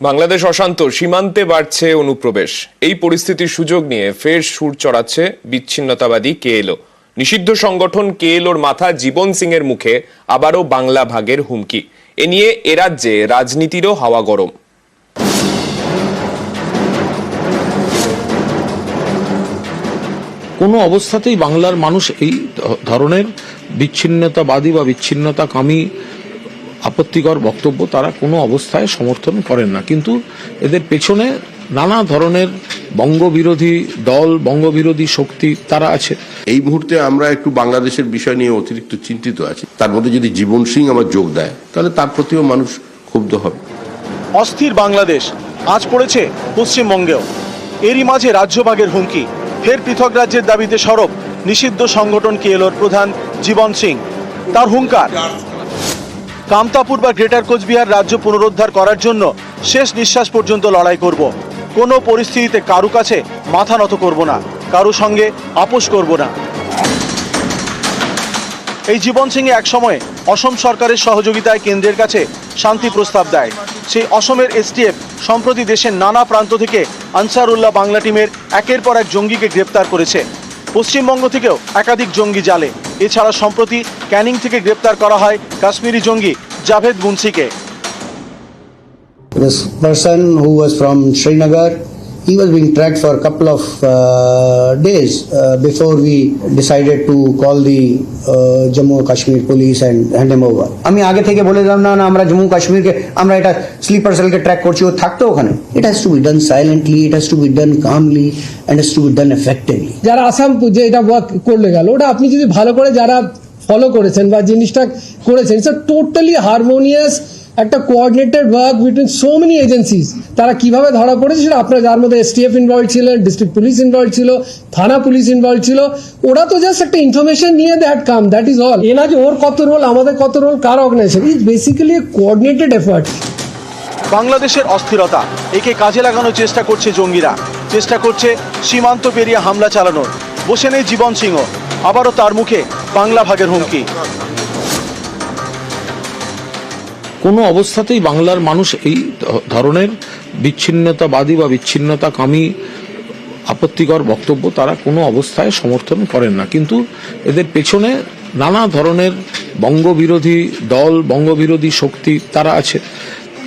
বাংলাদেশ অশান্ত, সীমান্তে বাড়ছে অনুপ্রবেশ। এই পরিস্থিতির সুযোগ নিয়ে ফের সুর চড়াচ্ছে বিচ্ছিন্নতাবাদী কেএলও। নিষিদ্ধ সংগঠন কেএলওর মাথা জীবন সিং এর মুখে আবারও বাংলা ভাগের হুমকি। এ নিয়ে এ রাজ্যে রাজনীতিরও হাওয়া গরম। কোনো অবস্থাতেই বাংলার মানুষ এই ধরনের বিচ্ছিন্নতাবাদী বা বিচ্ছিন্নতাকামী আপত্তিকর বক্তব্য তারা কোনো অবস্থায় সমর্থন করেন না। কিন্তু এদের পেছনে নানা ধরনের বঙ্গবিরোধী দল বঙ্গবিরোধী শক্তি তারা আছে। এই মুহূর্তে আমরা একটু বাংলাদেশের বিষয় নিয়ে অতিরিক্ত চিন্তিত আছি। তার মধ্যে যদি জীবন সিং আমার যোগ দেয় তাহলে তার প্রতিও মানুষ ক্ষুব্ধ হবে। অস্থির বাংলাদেশ আজ পড়েছে পশ্চিমবঙ্গেও। এরই মাঝে রাজ্যভাগের হুমকি। ফের পৃথক রাজ্যের দাবিতে সরব নিষিদ্ধ সংগঠন কেএলওর প্রধান জীবন সিং। তার হুঙ্কার। কামতাপুর বা গ্রেটার কোচবিহার রাজ্য পুনরুদ্ধার করার জন্য শেষ নিঃশ্বাস পর্যন্ত লড়াই করব। কোনো পরিস্থিতিতে কারু কাছে মাথা নত করব না, কারু সঙ্গে আপোষ করব না। এই জীবন সিং এক সময় অসম সরকারের সহযোগিতায় কেন্দ্রের কাছে শান্তি প্রস্তাব দেয়। সেই অসমের এসটিএফ সম্প্রতি দেশের নানা প্রান্ত থেকে আনসারুল্লাহ বাংলা টিমের একের পর এক জঙ্গিকে গ্রেপ্তার করেছে। পশ্চিমবঙ্গ থেকেও একাধিক জঙ্গি জালে। এছাড়া সম্প্রতি ক্যানিং থেকে গ্রেপ্তার করা হয় কাশ্মীরি জঙ্গি Javed মুন্সিকে। This person who was from Srinagar, he was being tracked for a couple of uh, days uh, before we decided to call the uh, Jammu and Kashmir police and hand him over. আমি আগে থেকে বলে দিলাম না না আমরা জম্মু কাশ্মীরকে আমরা এটা স্লিপার সেলকে ট্র্যাক করছি ও থাকতো ওখানে it has to be done silently it has to be done calmly and has to be done effectively যারা আসাম যে এটা ওয়ার্ক করলে গেল ওটা আপনি যদি ভালো করে যারা ফলো করেছেন বা জিনিসটা করেছেন ইটস টোটালি হারমোনিয়াস একটা coordinated work between so many agencies তারা কীভাবে ধরা পড়েছে সেটা আপনার যার মধ্যে এসটিএফ ইনভলভ ছিলেন ডিস্ট্রিক্ট পুলিশ ইনভলভ ছিল, থানা পুলিশ ইনভলভ ছিল, ওরা তো জাস্ট একটা ইনফরমেশন নিয়ে that come that is all a যে ওর কত রোল আমাদের কত role car organisation is basically coordinated effort বাংলাদেশের অস্থিরতা, একে কাজে লাগানোর চেষ্টা করছে জঙ্গিরা। চেষ্টা করছে সীমান্ত পেরিয়ে হামলা চালানোর। বসে নেই জীবন সিংহ, আবারও তার মুখে বাংলা ভাগের হুমকি। কোনো অবস্থাতেই বাংলার মানুষ এই ধরনের বিচ্ছিন্নতাবাদী বা বিচ্ছিন্নতাকামী, আপত্তিকর বক্তব্য তারা কোনো অবস্থায় সমর্থন করেন না। কিন্তু এদের পেছনে নানা ধরনের বঙ্গবিরোধী দল, বঙ্গবিরোধী শক্তি তারা আছে।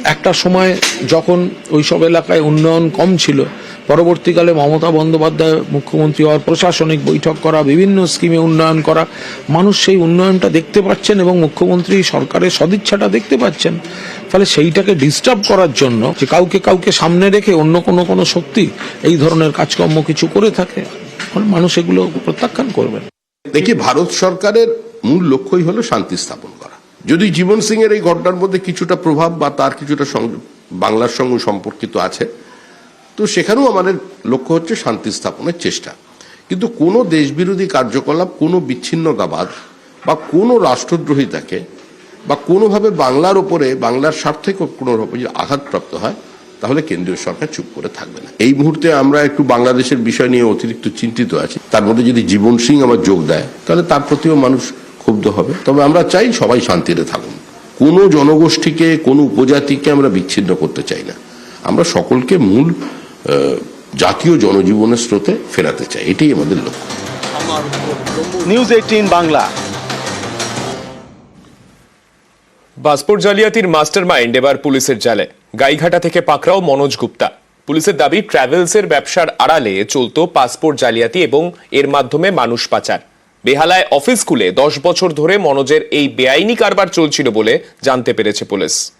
একটা সময় যখন ওইসব এলাকায় উন্নয়ন কম ছিল পরবর্তীকালে মমতা বন্দ্যোপাধ্যায় মুখ্যমন্ত্রী হওয়ার প্রশাসনিক বৈঠক করা, বিভিন্ন স্কিমে উন্নয়ন করা, মানুষ সেই উন্নয়নটা দেখতে পাচ্ছেন এবং মুখ্যমন্ত্রী সরকারের সদিচ্ছাটা দেখতে পাচ্ছেন। ফলে সেইটাকে ডিস্টার্ব করার জন্য যে কাউকে কাউকে সামনে রেখে অন্য কোনো কোনো শক্তি এই ধরনের কাজকর্ম কিছু করে থাকে মানুষ এগুলো প্রত্যাখ্যান করবেন। দেখি ভারত সরকারের মূল লক্ষ্যই হলো শান্তি স্থাপন করা। যদি জীবন সিং এর এই ঘটনার মধ্যে কিছুটা প্রভাব বা তার কিছুটা বাংলার সঙ্গে সম্পর্কিত আছে তো সেখানেও আমাদের লক্ষ্য হচ্ছে শান্তি স্থাপনের চেষ্টা। কিন্তু কোনো দেশবিরোধী কার্যকলাপ, কোনো বিচ্ছিন্নতাবাদ বা কোনো রাষ্ট্রদ্রোহিতাকে বা কোনোভাবে বাংলার ওপরে, বাংলার স্বার্থে কোনো যদি আঘাতপ্রাপ্ত হয়, তাহলে কেন্দ্রীয় সরকার চুপ করে থাকবে না। এই মুহূর্তে আমরা একটু বাংলাদেশের বিষয় নিয়ে অতিরিক্ত চিন্তিত আছি। তার মধ্যে যদি জীবন সিং আমার যোগ দেয়, তাহলে তার প্রতিও মানুষ ক্ষুব্ধ হবে। তবে আমরা চাই সবাই শান্তিতে থাকুন। কোনো জনগোষ্ঠীকে, কোনো উপজাতিকে আমরা বিচ্ছিন্ন করতে চাই না। আমরা সকলকে মূল জাতীয় জনজীবনের স্রোতে ফেরাতে চাই। এটাই আমাদের লক্ষ্য। News eighteen Bangla. পাসপোর্ট জালিয়াতির মাস্টার মাইন্ড এবার পুলিশের জালে। গাইঘাটা থেকে পাকড়াও মনোজ গুপ্তা। পুলিশের দাবি ট্রাভেলসের ব্যবসার আড়ালে চলতো পাসপোর্ট জালিয়াতি এবং এর মাধ্যমে মানুষ পাচার। বেহালায় অফিস খুলে দশ বছর ধরে মনোজের এই বেআইনি কারবার চলছিল বলে জানতে পেরেছে পুলিশ।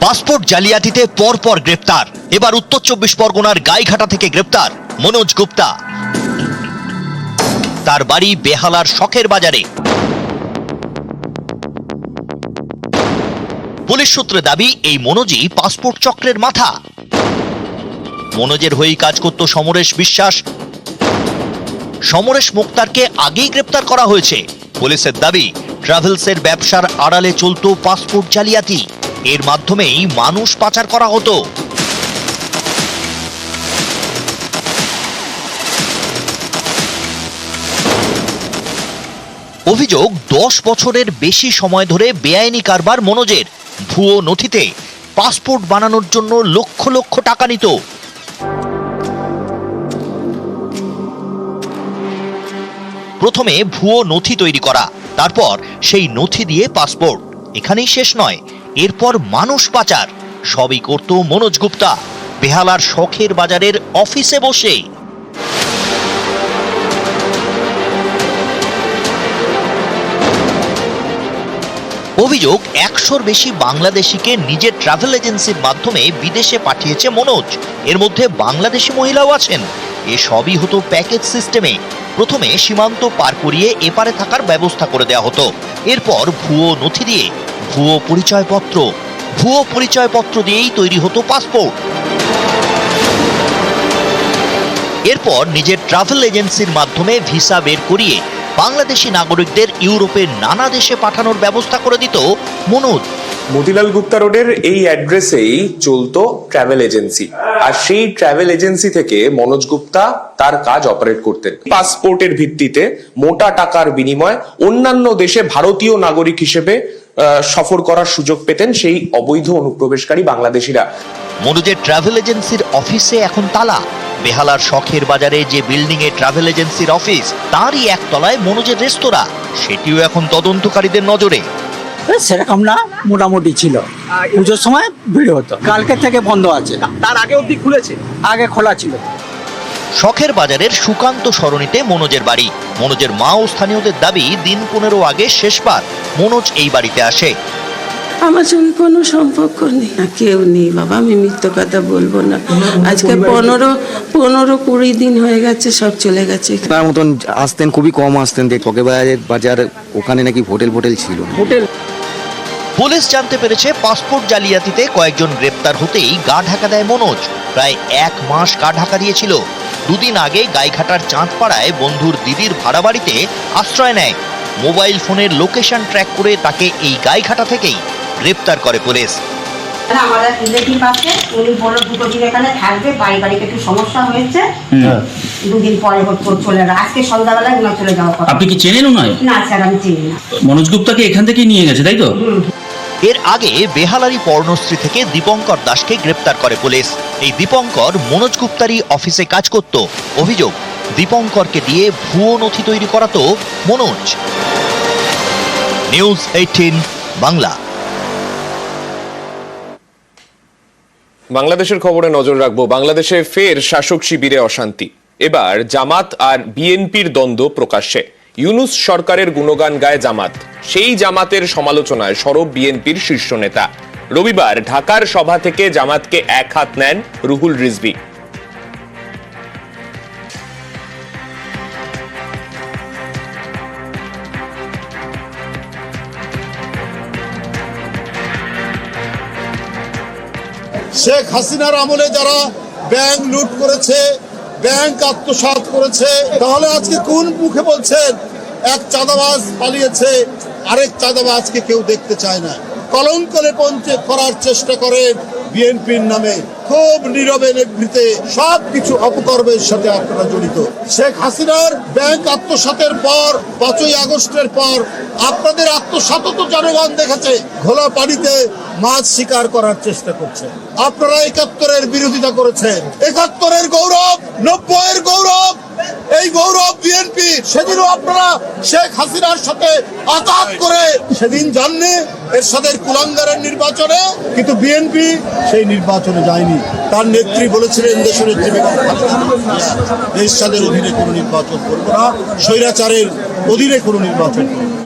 পাসপোর্ট জালিয়াতিতে পরপর গ্রেপ্তার। এবার উত্তর চব্বিশ পরগনার গাইঘাটা থেকে গ্রেপ্তার মনোজ গুপ্তা। তার বাড়ি বেহালার শখের বাজারে। পুলিশ সূত্রে দাবি, এই মনোজই পাসপোর্ট চক্রের মাথা। মনোজের হয়েই কাজ করত সমরেশ বিশ্বাস। সমরেশ মুক্তারকে আগেই গ্রেপ্তার করা হয়েছে। পুলিশের দাবি, ট্রাভেলসের ব্যবসার আড়ালে চলতো পাসপোর্ট জালিয়াতি। এর মাধ্যমেই মানুষ পাচার করা হতো। অভিযোগ, দশ বছরের বেশি সময় ধরে বেআইনি কারবার মনোজের। ভুয়ো নথিতে পাসপোর্ট বানানোর জন্য লক্ষ লক্ষ টাকা নিত। প্রথমে ভুয়ো নথি তৈরি করা, তারপর সেই নথি দিয়ে পাসপোর্ট। এখানেই শেষ নয়। এরপর মানুষ পাচার। সবই করত মনোজ গুপ্তা। বেহালার শখের বাজারের অফিসে বসে। অভিযোগ, একশোর বেশি বাংলাদেশিকে নিজের ট্রাভেল এজেন্সির মাধ্যমে বিদেশে পাঠিয়েছে মনোজ। এর মধ্যে বাংলাদেশি মহিলাও আছেন। এসবই হতো প্যাকেজ সিস্টেমে প্রথমে সীমান্ত পার করিয়ে এপারে থাকার ব্যবস্থা করে দেওয়া হতো। এরপর ভুয়ো নথি দিয়ে ভুয়ো পরিচয়পত্র ভুয়ো পরিচয়পত্র দিয়েই তৈরি হতো পাসপোর্ট এরপর নিজের ট্রাভেল এজেন্সির মাধ্যমে ভিসা বের করিয়ে বাংলাদেশি নাগরিকদের ইউরোপের নানা দেশে পাঠানোর ব্যবস্থা করে দিত মনোজ। মতিলাল গুপ্তা রোডের এই অ্যাড্রেসেই চলতো ট্রাভেল এজেন্সি আর সেই ট্রাভেল এজেন্সি থেকে মনোজ গুপ্তা তার কাজ অপারেট করতেন। পাসপোর্টের ভিত্তিতে মোটা টাকার বিনিময় অন্যান্য দেশে ভারতীয় নাগরিক হিসেবে সফর করার সুযোগ পেতেন সেই অবৈধ অনুপ্রবেশকারী বাংলাদেশিরা। মনোজের ট্রাভেল এজেন্সির অফিসে এখন তালা। বেহালার শখের বাজারে যে বিল্ডিং এ ট্রাভেল এজেন্সির অফিস তারই একতলায় মনোজের রেস্তোরাঁ। সেটিও এখন তদন্তকারীদের নজরে। সেরকম না মোটামুটি ছিল। পুজোর সময় ভিড় হতো। কালকে থেকে বন্ধ আছে। তার আগে অবধি খুলেছে? আগে খোলা ছিল। শখের বাজারের সুকান্ত সরণিতে মনোজের বাড়ি। মনোজের মা ও স্থানীয়দের দাবি দিন পনেরো আগে শেষবার মনোজ এই বাড়িতে আসে। আমার সঙ্গে কোনো সম্পর্ক নেই না, কেউ নেই বাবা আমি মিথ্য কথা বলব না। আজকে পনেরো পনেরো কুড়ি দিন হয়ে গেছে সব চলে গেছে। তার মতন আসতেন খুবই কম আসতেন দেখ বাজার ওখানে নাকি হোটেল ফোটেল ছিল হোটেল। পুলিশ জানতে পেরেছে পাসপোর্ট জালিয়াতিতে কয়েকজন গ্রেপ্তার হতেই গা ঢাকা দেয় মনোজ। প্রায় এক মাস গা ঢাকা দিয়েছিল। দুদিন আগে গাইঘাটার চাঁদপাড়ায় বন্ধুর দিদির ভাড়া বাড়িতে আশ্রয় নেয়। মোবাইল ফোনের লোকেশন ট্র্যাক করে তাকে এই গাইঘাটা থেকেই গ্রেপ্তার করে পুলিশ। না, আমাদের রিলেটিভ আছে উনি বলল দুটো দিন এখানে থাকবে বাড়ি বাড়িতে একটু সমস্যা হয়েছে। দুদিন পরে হচ্ছে চলে যাবে। আজকে সন্ধ্যাবেলায় চলে যাওয়ার কথা। আপনি কি চেনেন নয় না স্যার আমি চিনি না। মনোজ গুপ্তাকে এখান থেকে নিয়ে গেছে তাই তো? এর আগে বেহালারি পর্ণশ্রী থেকে দীপঙ্কর দাসকে গ্রেপ্তার করে পুলিশ। এই দীপঙ্কর মনোজ গুপ্তারি অফিসে কাজ করত। অভিযোগ, দীপঙ্করকে দিয়ে ভুয়ো নথি তৈরি করাতো মনোজ। News eighteen, Bangla. বাংলাদেশের খবরে নজর রাখব, বাংলাদেশে ফের শাসক শিবিরে অশান্তি। এবার জামাত আর বিএনপির দ্বন্দ্ব প্রকাশ্যে। ইউনুস সরকারের গুণগান গায় জামাত। সেই জামাতের সমালোচনায় সরব বিএনপির শীর্ষ নেতা। রবিবার ঢাকার সভা থেকে জামাতকে এক হাত নেন রুহুল রিজভি। শেখ হাসিনার আমলে যারা ব্যাংক লুট করেছে ব্যাংক আত্মসাত করেছে। তাহলে আজকে কোন মুখে বলছেন, এক চাঁদাবাজ পালিয়েছে, আরেক চাঁদাবাজকে কেউ দেখতে চায় না। কলঙ্কলে পঞ্চে করার চেষ্টা করেন বিএনপির নামে খুব নীরবে নিভৃতে সব কিছু অপকর্মের সাথে আপনারা জড়িত। শেখ হাসিনার ব্যাংক আত্মসাতের পর, পাঁচই আগস্টের পর আপনাদের আত্মসাত তো জনগণ দেখেছে, ঘোলা পানিতে মাছ শিকার করার চেষ্টা করছে। আপনারা একাত্তরের বিরোধিতা করেছেন। একাত্তরের গৌরব, নব্বইয়ের গৌরব, এই গৌরব বিএনপি, সেদিনও আপনারা শেখ হাসিনার সাথে আঘাত করে, সেদিন জাননি সাথে কুলাঙ্গারের নির্বাচনে, কিন্তু বিএনপি সেই নির্বাচনে যায়নি। তার নেত্রী বলেছিলেন দেশ নেত্রী দেশ স্বাদের অধীনে কোনো নির্বাচন করব না। স্বৈরাচারের অধীনে কোনো নির্বাচন করব।